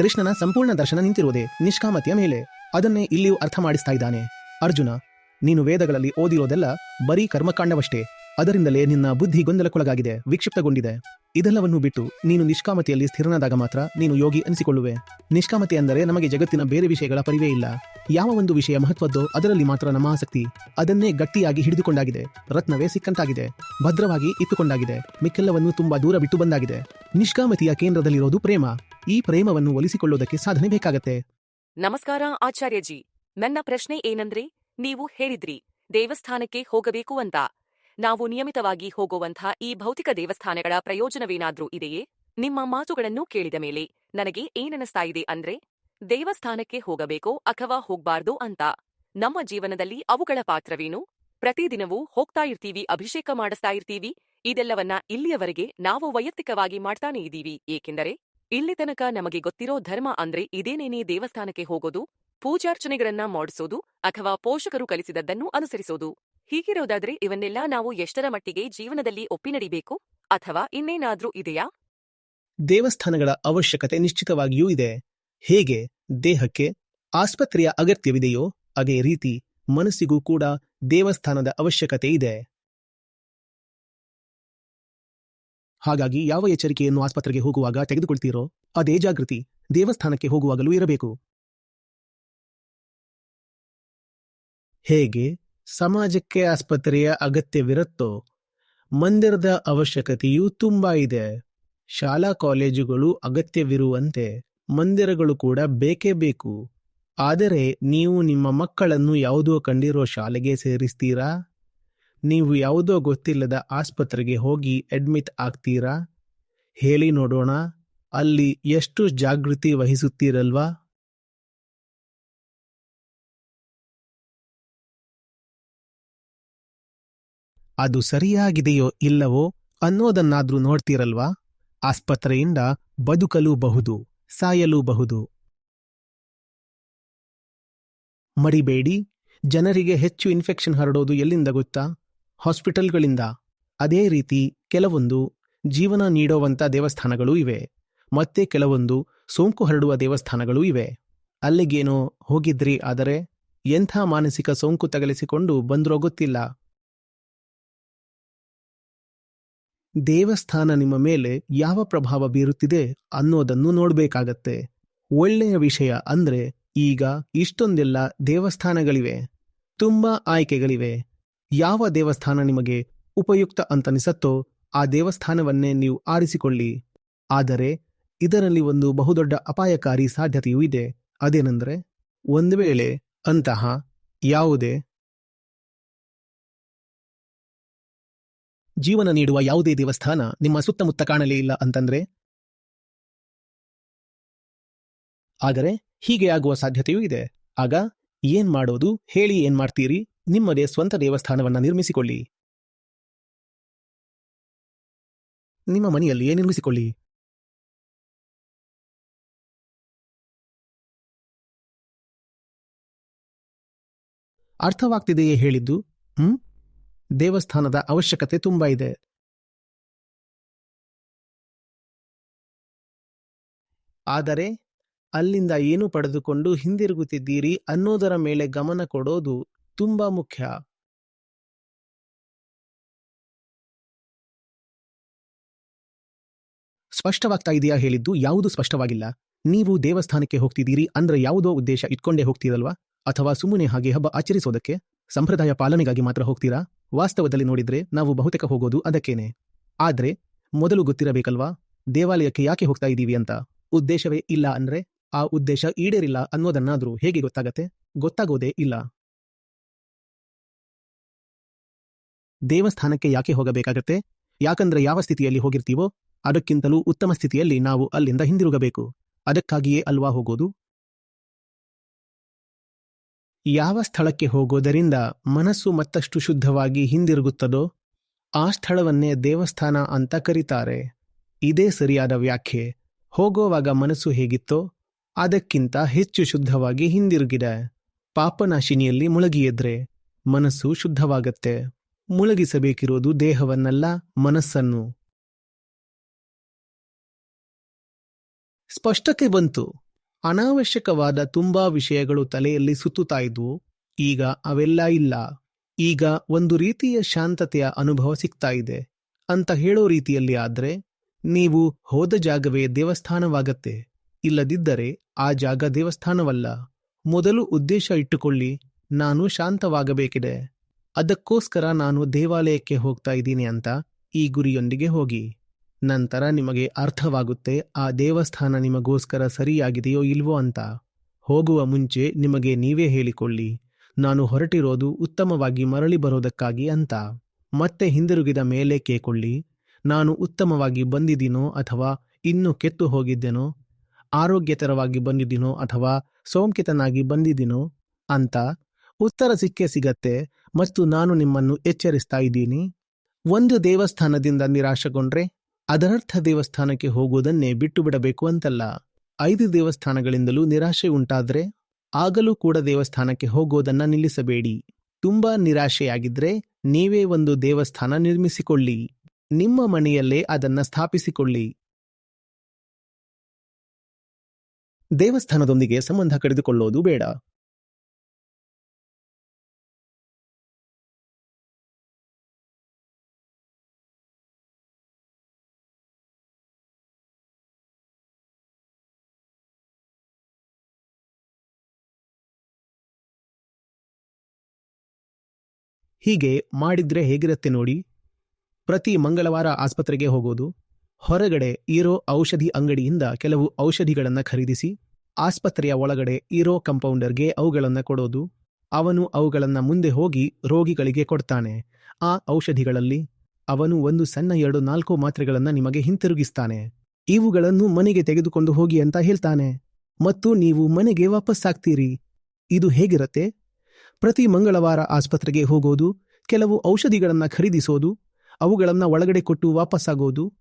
ಕೃಷ್ಣನ ಸಂಪೂರ್ಣ ದರ್ಶನ ನಿಂತಿರುವುದೇ ನಿಷ್ಕಾಮತೆಯ ಮೇಲೆ. ಅದನ್ನೇ ಇಲ್ಲಿಯೂ ಅರ್ಥ ಮಾಡಿಸ್ತಾ ಇದ್ದಾನೆ. ಅರ್ಜುನ, ನೀನು ವೇದಗಳಲ್ಲಿ ಓದಿರೋದೆಲ್ಲ ಬರೀ ಕರ್ಮಕಾಂಡವಷ್ಟೇ. ಅದರಿಂದಲೇ ನಿನ್ನ ಬುದ್ಧಿ ಗೊಂದಲಕ್ಕೊಳಗಾಗಿದೆ, ವಿಕ್ಷಿಪ್ತಗೊಂಡಿದೆ. ಇದೆಲ್ಲವನ್ನು ಬಿಟ್ಟು ನೀನು ನಿಷ್ಕಾಮತಿಯಲ್ಲಿ ಸ್ಥಿರನಾದಾಗ ಮಾತ್ರ ನೀನು ಯೋಗಿ ಅನಿಸಿಕೊಳ್ಳುವೆ. ನಿಷ್ಕಾಮತೆ ಅಂದರೆ ನಮಗೆ ಜಗತ್ತಿನ ಬೇರೆ ವಿಷಯಗಳ ಪರಿವೇ ಇಲ್ಲ. ಯಾವ ಒಂದು ವಿಷಯ ಮಹತ್ವದ್ದೋ ಅದರಲ್ಲಿ ಮಾತ್ರ ನಮ್ಮ ಆಸಕ್ತಿ. ಅದನ್ನೇ ಗಟ್ಟಿಯಾಗಿ ಹಿಡಿದುಕೊಂಡಾಗಿದೆ. ರತ್ನವೇ ಸಿಕ್ಕಂತಾಗಿದೆ. ಭದ್ರವಾಗಿ ಇಟ್ಟುಕೊಂಡಾಗಿದೆ. ಮಿಕ್ಕೆಲ್ಲವನ್ನು ತುಂಬಾ ದೂರ ಬಿಟ್ಟು ಬಂದಾಗಿದೆ. ನಿಷ್ಕಾಮತಿಯ ಕೇಂದ್ರದಲ್ಲಿರೋದು ಪ್ರೇಮ. ಈ ಪ್ರೇಮವನ್ನು ಒಲಿಸಿಕೊಳ್ಳುವುದಕ್ಕೆ ಸಾಧನೆ ಬೇಕಾಗತ್ತೆ. ನಮಸ್ಕಾರ ಆಚಾರ್ಯಜಿ. ನನ್ನ ಪ್ರಶ್ನೆ ಏನಂದ್ರೆ, ನೀವು ಹೇಳಿದ್ರಿ, ದೇವಸ್ಥಾನಕ್ಕೆ ಹೋಗಬೇಕು ಅಂತ. ನಾವು ನಿಯಮಿತವಾಗಿ ಹೋಗುವಂಥ ಈ ಭೌತಿಕ ದೇವಸ್ಥಾನಗಳ ಪ್ರಯೋಜನವೇನಾದ್ರೂ ಇದೆಯೇ? ನಿಮ್ಮ ಮಾತುಗಳನ್ನು ಕೇಳಿದ ಮೇಲೆ ನನಗೆ ಏನನಿಸ್ತಾ ಇದೆ ಅಂದ್ರೆ, ದೇವಸ್ಥಾನಕ್ಕೆ ಹೋಗಬೇಕೋ ಅಥವಾ ಹೋಗ್ಬಾರ್ದು ಅಂತ. ನಮ್ಮ ಜೀವನದಲ್ಲಿ ಅವುಗಳ ಪಾತ್ರವೇನು? ಪ್ರತಿದಿನವೂ ಹೋಗ್ತಾ ಇರ್ತೀವಿ, ಅಭಿಷೇಕ ಮಾಡಿಸ್ತಾ ಇರ್ತೀವಿ, ಇದೆಲ್ಲವನ್ನ ಇಲ್ಲಿಯವರೆಗೆ ನಾವು ವೈಯಕ್ತಿಕವಾಗಿ ಮಾಡ್ತಾನೆ ಇದೀವಿ ಏಕೆಂದರೆ ಇಲ್ಲಿ ತನಕ ನಮಗೆ ಗೊತ್ತಿರೋ ಧರ್ಮ ಅಂದ್ರೆ ಇದೇನೇನೇ ದೇವಸ್ಥಾನಕ್ಕೆ ಹೋಗೋದು, ಪೂಜಾರ್ಚನೆಗಳನ್ನ ಮಾಡಿಸೋದು ಅಥವಾ ಪೋಷಕರು ಕಲಿಸಿದದ್ದನ್ನು ಅನುಸರಿಸೋದು. ಹೀಗಿರೋದಾದ್ರೆ ಇವನ್ನೆಲ್ಲ ನಾವು ಎಷ್ಟರ ಮಟ್ಟಿಗೆ ಜೀವನದಲ್ಲಿ ಒಪ್ಪಿ ನಡಿಬೇಕು ಅಥವಾ ಇನ್ನೇನಾದ್ರೂ ಇದೆಯಾ? ದೇವಸ್ಥಾನಗಳ ಅವಶ್ಯಕತೆ ನಿಶ್ಚಿತವಾಗಿಯೂ ಇದೆ. ಹೇಗೆ? ದೇಹಕ್ಕೆ ಆಸ್ಪತ್ರೆಯ ಅಗತ್ಯವಿದೆಯೋ ಅದೇ ರೀತಿ ಮನಸ್ಸಿಗೂ ಕೂಡ ದೇವಸ್ಥಾನದ ಅವಶ್ಯಕತೆ ಇದೆ. ಹಾಗಾಗಿ ಯಾವ ಎಚ್ಚರಿಕೆಯನ್ನು ಆಸ್ಪತ್ರೆಗೆ ಹೋಗುವಾಗ ತೆಗೆದುಕೊಳ್ತೀರೋ ಅದೇ ಜಾಗೃತಿ ದೇವಸ್ಥಾನಕ್ಕೆ ಹೋಗುವಾಗಲೂ ಇರಬೇಕು. ಹೇಗೆ ಸಮಾಜಕ್ಕೆ ಆಸ್ಪತ್ರೆಯ ಅಗತ್ಯವಿರುತ್ತೋ ಮಂದಿರದ ಅವಶ್ಯಕತೆಯೂ ತುಂಬಾ ಇದೆ. ಶಾಲಾ ಕಾಲೇಜುಗಳು ಅಗತ್ಯವಿರುವಂತೆ ಮಂದಿರಗಳು ಕೂಡ ಬೇಕೇ ಬೇಕು. ಆದರೆ ನೀವು ನಿಮ್ಮ ಮಕ್ಕಳನ್ನು ಯಾವುದೋ ಕಂಡಿರೋ ಶಾಲೆಗೆ ಸೇರಿಸ್ತೀರಾ? ನೀವು ಯಾವುದೋ ಗೊತ್ತಿಲ್ಲದ ಆಸ್ಪತ್ರೆಗೆ ಹೋಗಿ ಅಡ್ಮಿಟ್ ಆಗ್ತೀರಾ? ಹೇಳಿ ನೋಡೋಣ. ಅಲ್ಲಿ ಎಷ್ಟು ಜಾಗೃತಿ ವಹಿಸುತ್ತೀರಲ್ವಾ? ಅದು ಸರಿಯಾಗಿದೆಯೋ ಇಲ್ಲವೋ ಅನ್ನೋದನ್ನಾದ್ರೂ ನೋಡ್ತೀರಲ್ವಾ? ಆಸ್ಪತ್ರೆಯಿಂದ ಬದುಕಲೂಬಹುದು, ಸಾಯಲೂಬಹುದು. ಮಡಿಬೇಡಿ. ಜನರಿಗೆ ಹೆಚ್ಚು ಇನ್ಫೆಕ್ಷನ್ ಹರಡೋದು ಎಲ್ಲಿಂದ ಗೊತ್ತಾ? ಹಾಸ್ಪಿಟಲ್ಗಳಿಂದ ಅದೇ ರೀತಿ ಕೆಲವೊಂದು ಜೀವನ ನೀಡುವಂಥ ದೇವಸ್ಥಾನಗಳೂ ಇವೆ. ಮತ್ತೆ ಕೆಲವೊಂದು ಸೋಂಕು ಹರಡುವ ದೇವಸ್ಥಾನಗಳೂ ಇವೆ. ಅಲ್ಲಿಗೇನೋ ಹೋಗಿದ್ರಿ ಆದರೆ ಎಂಥ ಮಾನಸಿಕ ಸೋಂಕು ತಗಲಿಸಿಕೊಂಡು ಬಂದ್ರೋ ಗೊತ್ತಿಲ್ಲ. ದೇವಸ್ಥಾನ ನಿಮ್ಮ ಮೇಲೆ ಯಾವ ಪ್ರಭಾವ ಬೀರುತ್ತಿದೆ ಅನ್ನೋದನ್ನು ನೋಡಬೇಕಾಗತ್ತೆ. ಒಳ್ಳೆಯ ವಿಷಯ ಅಂದ್ರೆ ಈಗ ಇಷ್ಟೊಂದೆಲ್ಲ ದೇವಸ್ಥಾನಗಳಿವೆ. ತುಂಬಾ ಆಯ್ಕೆಗಳಿವೆ. ಯಾವ ದೇವಸ್ಥಾನ ನಿಮಗೆ ಉಪಯುಕ್ತ ಅಂತನಿಸತ್ತೋ ಆ ದೇವಸ್ಥಾನವನ್ನೇ ನೀವು ಆರಿಸಿಕೊಳ್ಳಿ. ಆದರೆ ಇದರಲ್ಲಿ ಒಂದು ಬಹುದೊಡ್ಡ ಅಪಾಯಕಾರಿ ಸಾಧ್ಯತೆಯೂ ಇದೆ. ಅದೇನೆಂದರೆ ಒಂದು ವೇಳೆ ಅಂತಹ ಯಾವುದೇ ಜೀವನ ನೀಡುವ ಯಾವುದೇ ದೇವಸ್ಥಾನ ನಿಮ್ಮ ಸುತ್ತಮುತ್ತ ಕಾಣಲೇ ಇಲ್ಲ ಅಂತಂದ್ರೆ? ಆದರೆ ಹೀಗೆ ಆಗುವ ಸಾಧ್ಯತೆಯೂ ಇದೆ. ಆಗ ಏನ್ ಮಾಡೋದು? ಹೇಳಿ ಏನ್ ಮಾಡ್ತೀರಿ? ನಿಮ್ಮದೇ ಸ್ವಂತ ದೇವಸ್ಥಾನವನ್ನ ನಿರ್ಮಿಸಿಕೊಳ್ಳಿ. ನಿಮ್ಮ ಮನೆಯಲ್ಲಿಯೇ ನಿರ್ಮಿಸಿಕೊಳ್ಳಿ. ಅರ್ಥವಾಗ್ತಿದೆಯೇ ಹೇಳಿದ್ದು? ಹ್ಮ್? ದೇವಸ್ಥಾನದ ಅವಶ್ಯಕತೆ ತುಂಬಾ ಇದೆ. ಆದರೆ, ಅಲ್ಲಿಂದ ಏನು ಪಡೆದುಕೊಂಡು ಹಿಂದಿರುಗುತ್ತಿದ್ದೀರಿ ಅನ್ನೋದರ ಮೇಲೆ ಗಮನ ಕೊಡೋದು ತುಂಬಾ ಮುಖ್ಯ. ಸ್ಪಷ್ಟವಾಗ್ತಾ ಇದೆಯಾ ಹೇಳಿದ್ದು ಯಾವುದು ಸ್ಪಷ್ಟವಾಗಿಲ್ಲ. ನೀವು ದೇವಸ್ಥಾನಕ್ಕೆ ಹೋಗ್ತಿದ್ದೀರಿ ಅಂದ್ರೆ ಯಾವುದೋ ಉದ್ದೇಶ ಇಟ್ಕೊಂಡೇ ಹೋಗ್ತೀರಲ್ವಾ? ಅಥವಾ ಸುಮ್ಮನೆ ಹಾಗೆ ಹಬ್ಬ ಆಚರಿಸೋದಕ್ಕೆ? ಸಂಪ್ರದಾಯ ಪಾಲನೆಗಾಗಿ ಮಾತ್ರ ಹೋಗ್ತೀರಾ? ವಾಸ್ತವದಲ್ಲಿ ನೋಡಿದ್ರೆ ನಾವು ಬಹುತೇಕ ಹೋಗೋದು ಅದಕ್ಕೇನೆ. ಆದ್ರೆ, ಮೊದಲು ಗೊತ್ತಿರಬೇಕಲ್ವಾ? ದೇವಾಲಯಕ್ಕೆ ಯಾಕೆ ಹೋಗ್ತಾ ಇದ್ದೀವಿ ಅಂತ? ಉದ್ದೇಶವೇ ಇಲ್ಲ ಅಂದ್ರೆ ಆ ಉದ್ದೇಶ ಈಡೇರಿಲ್ಲ ಅನ್ನೋದನ್ನಾದ್ರೂ ಹೇಗೆ ಗೊತ್ತಾಗತ್ತೆ? ಗೊತ್ತಾಗೋದೇ ಇಲ್ಲ. ದೇವಸ್ಥಾನಕ್ಕೆ ಯಾಕೆ ಹೋಗಬೇಕಾಗತ್ತೆ? ಯಾಕಂದ್ರೆ ಯಾವ ಸ್ಥಿತಿಯಲ್ಲಿ ಹೋಗಿರ್ತೀವೋ, ಅದಕ್ಕಿಂತಲೂ ಉತ್ತಮ ಸ್ಥಿತಿಯಲ್ಲಿ ನಾವು ಅಲ್ಲಿಂದ ಹಿಂದಿರುಗಬೇಕು. ಅದಕ್ಕಾಗಿಯೇ ಅಲ್ವಾ ಹೋಗೋದು? ಯಾವ ಸ್ಥಳಕ್ಕೆ ಹೋಗೋದರಿಂದ ಮನಸ್ಸು ಮತ್ತಷ್ಟು ಶುದ್ಧವಾಗಿ ಹಿಂದಿರುಗುತ್ತದೋ, ಆ ಸ್ಥಳವನ್ನೇ ದೇವಸ್ಥಾನ ಅಂತ ಕರೀತಾರೆ. ಇದೇ ಸರಿಯಾದ ವ್ಯಾಖ್ಯೆ. ಹೋಗೋವಾಗ ಮನಸ್ಸು ಹೇಗಿತ್ತೋ, ಅದಕ್ಕಿಂತ ಹೆಚ್ಚು ಶುದ್ಧವಾಗಿ ಹಿಂದಿರುಗಿದೆ. ಪಾಪನಾಶಿನಿಯಲ್ಲಿ ಮುಳುಗಿಯದ್ರೆ ಮನಸ್ಸು ಶುದ್ಧವಾಗತ್ತೆ. ಮುಳುಗಿಸಬೇಕಿರೋದು ದೇಹವನ್ನಲ್ಲ, ಮನಸ್ಸನ್ನು. ಸ್ಪಷ್ಟತೆ ಬಂತು. ಅನಾವಶ್ಯಕವಾದ ತುಂಬಾ ವಿಷಯಗಳು ತಲೆಯಲ್ಲಿ ಸುತ್ತುತ್ತಾ ಇದ್ವು. ಈಗ ಅವೆಲ್ಲ ಇಲ್ಲ. ಈಗ ಒಂದು ರೀತಿಯ ಶಾಂತತೆಯ ಅನುಭವ ಸಿಗ್ತಾ ಇದೆ. ಅಂತ ಹೇಳೋ ರೀತಿಯಲ್ಲಿ ಆದ್ರೆ, ನೀವು ಹೋದ ಜಾಗವೇ ದೇವಸ್ಥಾನವಾಗತ್ತೆ. ಇಲ್ಲದಿದ್ದರೆ ಆ ಜಾಗ ದೇವಸ್ಥಾನವಲ್ಲ. ಮೊದಲು ಉದ್ದೇಶ ಇಟ್ಟುಕೊಳ್ಳಿ, ನಾನು ಶಾಂತವಾಗಬೇಕಿದೆ. ಅದಕ್ಕೋಸ್ಕರ ನಾನು ದೇವಾಲಯಕ್ಕೆ ಹೋಗ್ತಾ ಇದ್ದೀನಿ ಅಂತ ಈ ಗುರಿಯೊಂದಿಗೆ ಹೋಗಿ. ನಂತರ ನಿಮಗೆ ಅರ್ಥವಾಗುತ್ತೆ, ಆ ದೇವಸ್ಥಾನ ನಿಮಗೋಸ್ಕರ ಸರಿಯಾಗಿದೆಯೋ ಇಲ್ವೋ ಅಂತ. ಹೋಗುವ ಮುಂಚೆ ನಿಮಗೆ ನೀವೇ ಹೇಳಿಕೊಳ್ಳಿ. ನಾನು ಹೊರಟಿರೋದು ಉತ್ತಮವಾಗಿ ಮರಳಿ ಬರೋದಕ್ಕಾಗಿ ಅಂತ. ಮತ್ತೆ ಹಿಂದಿರುಗಿದ ಮೇಲೆ ಕೇಳಿಕೊಳ್ಳಿ ನಾನು ಉತ್ತಮವಾಗಿ ಬಂದಿದ್ದೀನೋ ಅಥವಾ ಇನ್ನೂ ಕೆತ್ತು ಹೋಗಿದ್ದೇನೋ, ಆರೋಗ್ಯಕರವಾಗಿ ಬಂದಿದ್ದೀನೋ ಅಥವಾ ಸೋಂಕಿತನಾಗಿ ಬಂದಿದ್ದೀನೋ ಅಂತ ಉತ್ತರ ಸಿಕ್ಕೇ ಸಿಗತ್ತೆ ಮತ್ತು ನಾನು ನಿಮ್ಮನ್ನು ಎಚ್ಚರಿಸ್ತಾ ಇದ್ದೀನಿ. ಒಂದು ದೇವಸ್ಥಾನದಿಂದ ನಿರಾಶೆಗೊಂಡ್ರೆ ಅದರರ್ಥ ದೇವಸ್ಥಾನಕ್ಕೆ ಹೋಗುವುದನ್ನೇ ಬಿಟ್ಟು ಬಿಡಬೇಕು ಅಂತಲ್ಲ. ಐದು ದೇವಸ್ಥಾನಗಳಿಂದಲೂ ನಿರಾಶೆ ಉಂಟಾದ್ರೆ ಆಗಲೂ ಕೂಡ ದೇವಸ್ಥಾನಕ್ಕೆ ಹೋಗೋದನ್ನ ನಿಲ್ಲಿಸಬೇಡಿ. ತುಂಬಾ ನಿರಾಶೆಯಾಗಿದ್ರೆ ನೀವೇ ಒಂದು ದೇವಸ್ಥಾನ ನಿರ್ಮಿಸಿಕೊಳ್ಳಿ. ನಿಮ್ಮ ಮನೆಯಲ್ಲೇ ಅದನ್ನ ಸ್ಥಾಪಿಸಿಕೊಳ್ಳಿ. ದೇವಸ್ಥಾನದೊಂದಿಗೆ ಸಂಬಂಧ ಕಡಿದುಕೊಳ್ಳೋದು ಬೇಡ. ಹೀಗೆ ಮಾಡಿದ್ರೆ ಹೇಗಿರುತ್ತೆ ನೋಡಿ. ಪ್ರತಿ ಮಂಗಳವಾರ ಆಸ್ಪತ್ರೆಗೆ ಹೋಗೋದು. ಹೊರಗಡೆ ಇರೋ ಔಷಧಿ ಅಂಗಡಿಯಿಂದ ಕೆಲವು ಔಷಧಿಗಳನ್ನು ಖರೀದಿಸಿ, ಆಸ್ಪತ್ರೆಯ ಒಳಗಡೆ ಇರೋ ಕಂಪೌಂಡರ್ಗೆ ಅವುಗಳನ್ನು ಕೊಡೋದು. ಅವನು ಅವುಗಳನ್ನು ಮುಂದೆ ಹೋಗಿ ರೋಗಿಗಳಿಗೆ ಕೊಡ್ತಾನೆ. ಆ ಔಷಧಿಗಳಲ್ಲಿ ಅವನು ಒಂದು ಸಣ್ಣ ಎರಡು ನಾಲ್ಕು ಮಾತ್ರೆಗಳನ್ನು ನಿಮಗೆ ಹಿಂತಿರುಗಿಸ್ತಾನೆ. ಇವುಗಳನ್ನು ಮನೆಗೆ ತೆಗೆದುಕೊಂಡು ಹೋಗಿ ಅಂತ ಹೇಳ್ತಾನೆ. ಮತ್ತು ನೀವು ಮನೆಗೆ ವಾಪಸ್ಸಾಗ್ತೀರಿ. ಇದು ಹೇಗಿರತ್ತೆ? ಪ್ರತಿ ಮಂಗಳವಾರ ಆಸ್ಪತ್ರೆಗೆ ಹೋಗೋದು, ಕೆಲವು ಔಷಧಿಗಳನ್ನು ಖರೀದಿಸೋದು, ಅವುಗಳನ್ನು ಒಳಗಡೆ ಕೊಟ್ಟು ವಾಪಸ್ಸಾಗೋದು.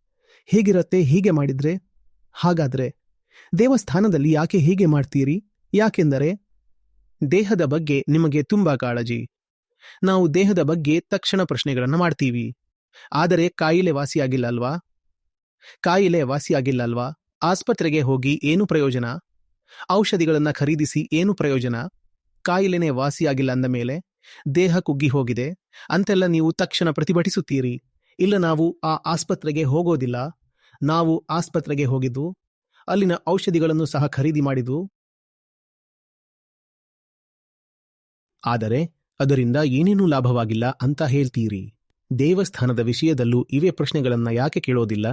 ಹೇಗಿರತ್ತೆ, ಹೀಗೆ ಮಾಡಿದ್ರೆ? ಹಾಗಾದ್ರೆ, ದೇವಸ್ಥಾನದಲ್ಲಿ ಯಾಕೆ ಹೀಗೆ ಮಾಡ್ತೀರಿ? ಯಾಕೆಂದರೆ, ದೇಹದ ಬಗ್ಗೆ ನಿಮಗೆ ತುಂಬಾ ಕಾಳಜಿ. ನಾವು ದೇಹದ ಬಗ್ಗೆ ತಕ್ಷಣ ಪ್ರಶ್ನೆಗಳನ್ನು ಮಾಡ್ತೀವಿ. ಆದರೆ ಕಾಯಿಲೆ ವಾಸಿಯಾಗಿಲ್ಲ ಅಲ್ವಾ? ಕಾಯಿಲೆ ವಾಸಿಯಾಗಿಲ್ಲ ಅಲ್ವಾ? ಆಸ್ಪತ್ರೆಗೆ ಹೋಗಿ ಏನು ಪ್ರಯೋಜನ? ಔಷಧಿಗಳನ್ನು ಖರೀದಿಸಿ ಏನು ಪ್ರಯೋಜನ? ಕಾಯಿಲೆನೇ ವಾಸಿಯಾಗಿಲ್ಲ ಅಂದ ಮೇಲೆ ದೇಹ ಕುಗ್ಗಿ ಹೋಗಿದೆ. ಅಂತೆಲ್ಲ ನೀವು ತಕ್ಷಣ ಪ್ರತಿಭಟಿಸುತ್ತೀರಿ. ಇಲ್ಲ ನಾವು ಆ ಆಸ್ಪತ್ರೆಗೆ ಹೋಗೋದಿಲ್ಲ. ನಾವು ಆಸ್ಪತ್ರೆಗೆ ಹೋಗಿದ್ದು, ಅಲ್ಲಿನ ಔಷಧಿಗಳನ್ನು ಸಹ ಖರೀದಿ ಮಾಡಿದ್ದು. ಆದರೆ ಅದರಿಂದ ಏನೇನೂ ಲಾಭವಾಗಿಲ್ಲ ಅಂತ ಹೇಳ್ತೀರಿ. ದೇವಸ್ಥಾನದ ವಿಷಯದಲ್ಲೂ ಇವೇ ಪ್ರಶ್ನೆಗಳನ್ನ ಯಾಕೆ ಕೇಳೋದಿಲ್ಲ?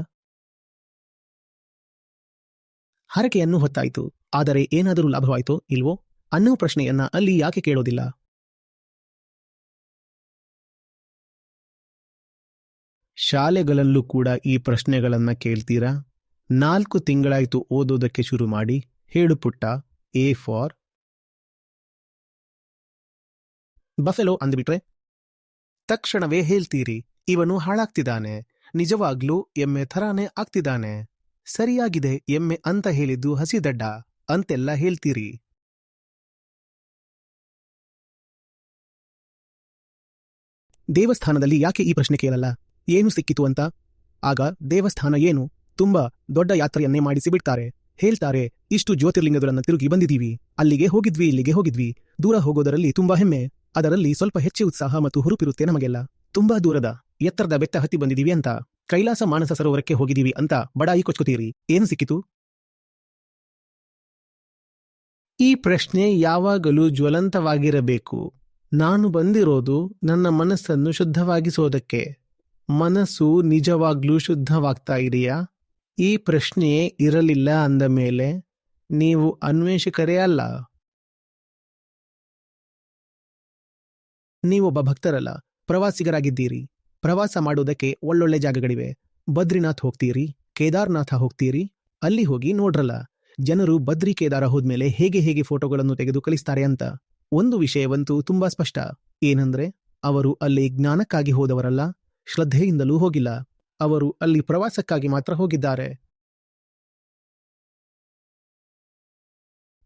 ಹರಕೆಯನ್ನು ಹೊತ್ತಾಯಿತು. ಆದರೆ ಏನಾದರೂ ಲಾಭವಾಯಿತೋ ಇಲ್ವೋ? ಅನ್ನೋ ಪ್ರಶ್ನೆಯನ್ನ ಅಲ್ಲಿ ಯಾಕೆ ಕೇಳೋದಿಲ್ಲ? ಶಾಲೆಗಳಲ್ಲೂ ಕೂಡ ಈ ಪ್ರಶ್ನೆಗಳನ್ನ ಕೇಳ್ತೀರಾ? ನಾಲ್ಕು ತಿಂಗಳಾಯ್ತು ಓದೋದಕ್ಕೆ ಶುರು ಮಾಡಿ, ಹೇಳು ಪುಟ್ಟ, ಎ ಫಾರ್? ಬಫೆಲೋ ಅಂದ್ಬಿಟ್ರೆ, ತಕ್ಷಣವೇ ಹೇಳ್ತೀರಿ, ಇವನು ಹಾಳಾಗ್ತಿದ್ದಾನೆ, ನಿಜವಾಗ್ಲೂ ಎಮ್ಮೆ ಥರಾನೇ ಆಗ್ತಿದ್ದಾನೆ, ಸರಿಯಾಗಿದೆ ಎಮ್ಮೆ ಅಂತ ಹೇಳಿದ್ದು ಹಸಿದಡ್ಡ, ಅಂತೆಲ್ಲ ಹೇಳ್ತೀರಿ. ದೇವಸ್ಥಾನದಲ್ಲಿ ಯಾಕೆ ಈ ಪ್ರಶ್ನೆ ಕೇಳಲ್ಲ? ಏನು ಸಿಕ್ಕಿತು ಅಂತ? ಆಗ ದೇವಸ್ಥಾನ ಏನು? ತುಂಬಾ ದೊಡ್ಡ ಯಾತ್ರೆಯನ್ನೇ ಮಾಡಿಸಿ ಬಿಡ್ತಾರೆ. ಹೇಳ್ತಾರೆ, ಇಷ್ಟು ಜ್ಯೋತಿರ್ಲಿಂಗಗಳನ್ನು ತಿರುಗಿ ಬಂದಿದ್ದೀವಿ. ಅಲ್ಲಿಗೆ ಹೋಗಿದ್ವಿ, ಇಲ್ಲಿಗೆ ಹೋಗಿದ್ವಿ. ದೂರ ಹೋಗೋದರಲ್ಲಿ ತುಂಬಾ ಹೆಮ್ಮೆ. ಅದರಲ್ಲಿ ಸ್ವಲ್ಪ ಹೆಚ್ಚು ಉತ್ಸಾಹ ಮತ್ತು ಹುರುಪಿರುತ್ತೆ ನಮಗೆಲ್ಲ. ತುಂಬಾ ದೂರದ, ಎತ್ತರದ ಬೆಟ್ಟ ಹತ್ತಿ ಬಂದಿದೀವಿ ಅಂತ. ಕೈಲಾಸ ಮಾನಸ ಸರೋವರಕ್ಕೆ ಹೋಗಿದ್ದೀವಿ ಅಂತ ಬಡಾಯಿ ಕೊಚ್ಕೋತೀರಿ. ಏನು ಸಿಕ್ಕಿತು? ಈ ಪ್ರಶ್ನೆ ಯಾವಾಗಲೂ ಜ್ವಲಂತವಾಗಿರಬೇಕು. ನಾನು ಬಂದಿರೋದು ನನ್ನ ಮನಸ್ಸನ್ನು ಶುದ್ಧವಾಗಿಸೋದಕ್ಕೆ. ಮನಸ್ಸು ನಿಜವಾಗ್ಲೂ ಶುದ್ಧವಾಗ್ತಾ ಇದೆಯಾ? ಈ ಪ್ರಶ್ನೆ ಇರಲಿಲ್ಲ ಅಂದ ಮೇಲೆ, ನೀವು ಅನ್ವೇಷಕರೇ ಅಲ್ಲ. ನೀವೊಬ್ಬ ಭಕ್ತರಲ್ಲ, ಪ್ರವಾಸಿಗರಾಗಿದ್ದೀರಿ. ಪ್ರವಾಸ ಮಾಡೋದಕ್ಕೆ ಒಳ್ಳೊಳ್ಳೆ ಜಾಗಗಳಿವೆ. ಬದ್ರಿನಾಥ್ ಹೋಗ್ತೀರಿ, ಕೇದಾರ್ನಾಥ ಹೋಗ್ತೀರಿ, ಅಲ್ಲಿ ಹೋಗಿ ನೋಡ್ರಲ್ಲ. ಜನರು ಬದ್ರಿ ಕೇದಾರ ಹೋದ್ಮೇಲೆ ಹೇಗೆ ಹೇಗೆ ಫೋಟೋಗಳನ್ನು ತೆಗೆದು ಕಳಿಸ್ತಾರೆ ಅಂತ. ಒಂದು ವಿಷಯವಂತೂ ತುಂಬಾ ಸ್ಪಷ್ಟ. ಏನಂದ್ರೆ, ಅವರು ಅಲ್ಲಿ ಜ್ಞಾನಕ್ಕಾಗಿ ಹೋದವರಲ್ಲ, ಶ್ರದ್ಧೆಯಿಂದಲೂ ಹೋಗಿಲ್ಲ. ಅವರು ಅಲ್ಲಿ ಪ್ರವಾಸಕ್ಕಾಗಿ ಮಾತ್ರ ಹೋಗಿದ್ದಾರೆ.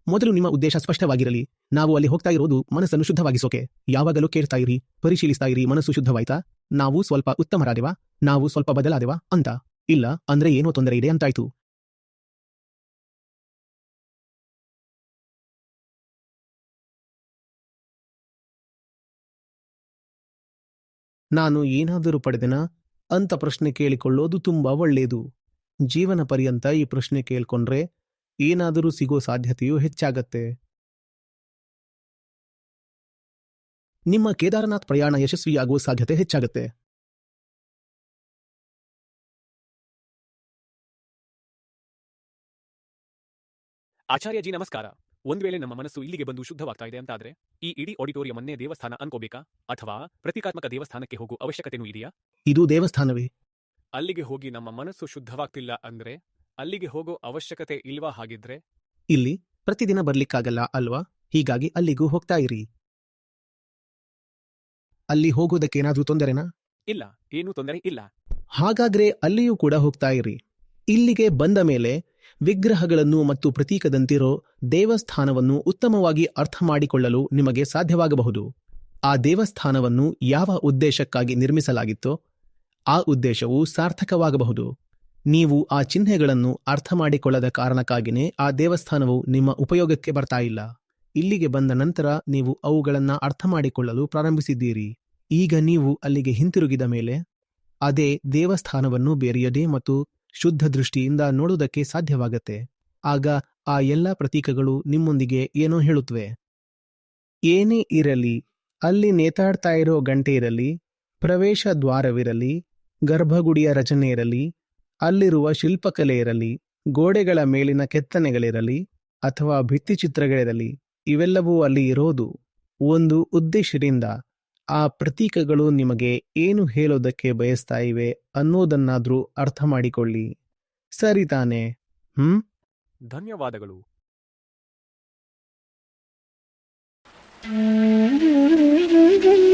ಮೊದಲು ನಿಮ್ಮ ಉದ್ದೇಶ ಸ್ಪಷ್ಟವಾಗಿರಲಿ. ನಾವು ಅಲ್ಲಿ ಹೋಗ್ತಾ ಇರೋದು ಮನಸ್ಸನ್ನು ಶುದ್ಧವಾಗಿಸೋಕೆ. ಯಾವಾಗಲೂ ಕೇಳ್ತಾ ಇರಿ, ಪರಿಶೀಲಿಸ್ತಾ ಇರಿ, ಮನಸ್ಸು ಶುದ್ಧವಾಯ್ತಾ? ನಾವು ಸ್ವಲ್ಪ ಉತ್ತಮರಾದೆವಾ? ನಾವು ಸ್ವಲ್ಪ ಬದಲಾದೆವಾ? ಅಂತ. ಇಲ್ಲ, ಅಂದ್ರೆ ಏನೋ ತೊಂದರೆ ಇದೆ ಅಂತಾಯ್ತು. ನಾನು ಏನಾದರೂ ಪಡೆದೆನಾ? ಅಂತ ಪ್ರಶ್ನೆ ಕೇಳಿಕೊಳ್ಳೋದು ತುಂಬಾ ಒಳ್ಳೆಯದು. ಜೀವನ ಪರ್ಯಂತ ಈ ಪ್ರಶ್ನೆ ಕೇಳ್ಕೊಂಡ್ರೆ ಏನಾದರೂ ಸಿಗೋ ಸಾಧ್ಯತೆಯೂ ಹೆಚ್ಚಾಗತ್ತೆ. ನಿಮ್ಮ ಕೇದಾರನಾಥ್ ಪ್ರಯಾಣ ಯಶಸ್ವಿಯಾಗುವ ಸಾಧ್ಯತೆ ಹೆಚ್ಚಾಗತ್ತೆ. ಆಚಾರ್ಯಜಿ, ನಮಸ್ಕಾರ. ಒಂದ್ ವೇಳೆ ನಮ್ಮ ಮನಸ್ಸು ಇಲ್ಲಿಗೆ ಬಂದು ಶುದ್ಧವಾಗ್ತಾ ಇದೆ ಅಂತಾದ್ರೆ ಈ ಇಡೀ ಆಡಿಟೋರಿಯಂ ಅನ್ನೇ ದೇವಸ್ಥಾನ ಅನ್ಕೋಬೇಕಾ? ಅಥವಾ ಪ್ರತೀಕಾತ್ಮಕ ದೇವಸ್ಥಾನಕ್ಕೆ ಹೋಗೋ ಅವಶ್ಯಕತೆನೂ ಇದೆಯಾ? ಇದು ದೇವಸ್ಥಾನವೇ. ಅಲ್ಲಿಗೆ ಹೋಗಿ ನಮ್ಮ ಮನಸ್ಸು ಶುದ್ಧವಾಗ್ತಿಲ್ಲ ಅಂದ್ರೆ ಅಲ್ಲಿಗೆ ಹೋಗೋ ಅವಶ್ಯಕತೆ ಇಲ್ವಾ ಹಾಗಿದ್ರೆ? ಇಲ್ಲಿ ಪ್ರತಿದಿನ ಬರ್ಲಿಕ್ಕಾಗಲ್ಲ ಅಲ್ವಾ? ಹೀಗಾಗಿ ಅಲ್ಲಿಗೂ ಹೋಗ್ತಾ ಇರಿ. ಅಲ್ಲಿ ಹೋಗೋದಕ್ಕೇನಾದ್ರೂ ತೊಂದರೆನಾ? ಇಲ್ಲ ಏನೂ ತೊಂದರೆ ಇಲ್ಲ. ಹಾಗಾದ್ರೆ ಅಲ್ಲಿಯೂ ಕೂಡ ಹೋಗ್ತಾ ಇರಿ. ಇಲ್ಲಿಗೆ ಬಂದ ಮೇಲೆ ವಿಗ್ರಹಗಳನ್ನು ಮತ್ತು ಪ್ರತೀಕದಂತಿರೋ ದೇವಸ್ಥಾನವನ್ನು ಉತ್ತಮವಾಗಿ ಅರ್ಥ ಮಾಡಿಕೊಳ್ಳಲು ನಿಮಗೆ ಸಾಧ್ಯವಾಗಬಹುದು. ಆ ದೇವಸ್ಥಾನವನ್ನು ಯಾವ ಉದ್ದೇಶಕ್ಕಾಗಿ ನಿರ್ಮಿಸಲಾಗಿತ್ತೋ ಆ ಉದ್ದೇಶವು ಸಾರ್ಥಕವಾಗಬಹುದು. ನೀವು ಆ ಚಿಹ್ನೆಗಳನ್ನು ಅರ್ಥ ಮಾಡಿಕೊಳ್ಳದ ಕಾರಣಕ್ಕಾಗಿಯೇ ಆ ದೇವಸ್ಥಾನವು ನಿಮ್ಮ ಉಪಯೋಗಕ್ಕೆ ಬರ್ತಾ ಇಲ್ಲ. ಇಲ್ಲಿಗೆ ಬಂದ ನಂತರ ನೀವು ಅವುಗಳನ್ನು ಅರ್ಥ ಮಾಡಿಕೊಳ್ಳಲು ಪ್ರಾರಂಭಿಸಿದ್ದೀರಿ. ಈಗ ನೀವು ಅಲ್ಲಿಗೆ ಹಿಂತಿರುಗಿದ ಮೇಲೆ ಅದೇ ದೇವಸ್ಥಾನವನ್ನು ಬೇರೆಯದೇ ಮತ್ತು ಶುದ್ಧ ದೃಷ್ಟಿಯಿಂದ ನೋಡುವುದಕ್ಕೆ ಸಾಧ್ಯವಾಗತ್ತೆ. ಆಗ ಆ ಎಲ್ಲ ಪ್ರತೀಕಗಳು ನಿಮ್ಮೊಂದಿಗೆ ಏನೋ ಹೇಳುತ್ತವೆ ಏನೇ ಇರಲಿ, ಅಲ್ಲಿ ನೇತಾಡ್ತಾ ಇರೋ ಗಂಟೆ ಇರಲಿ, ಪ್ರವೇಶ ದ್ವಾರವಿರಲಿ, ಗರ್ಭಗುಡಿಯ ರಚನೆ ಇರಲಿ, ಅಲ್ಲಿರುವ ಶಿಲ್ಪಕಲೆ ಇರಲಿ, ಗೋಡೆಗಳ ಮೇಲಿನ ಕೆತ್ತನೆಗಳಿರಲಿ, ಅಥವಾ ಭಿತ್ತಿಚಿತ್ರಗಳಿರಲಿ, ಇವೆಲ್ಲವೂ ಅಲ್ಲಿ ಇರೋದು. ಒಂದು ಉದ್ದೇಶದಿಂದ. ಆ ಪ್ರತೀಕಗಳು ನಿಮಗೆ ಏನು ಹೇಳೋದಕ್ಕೆ ಬಯಸ್ತಾ ಇವೆ ಅನ್ನೋದನ್ನಾದ್ರೂ ಅರ್ಥ ಮಾಡಿಕೊಳ್ಳಿ. ಸರಿ ತಾನೆ. ಹ್ಮ್? ಧನ್ಯವಾದಗಳು. Mm-hmm.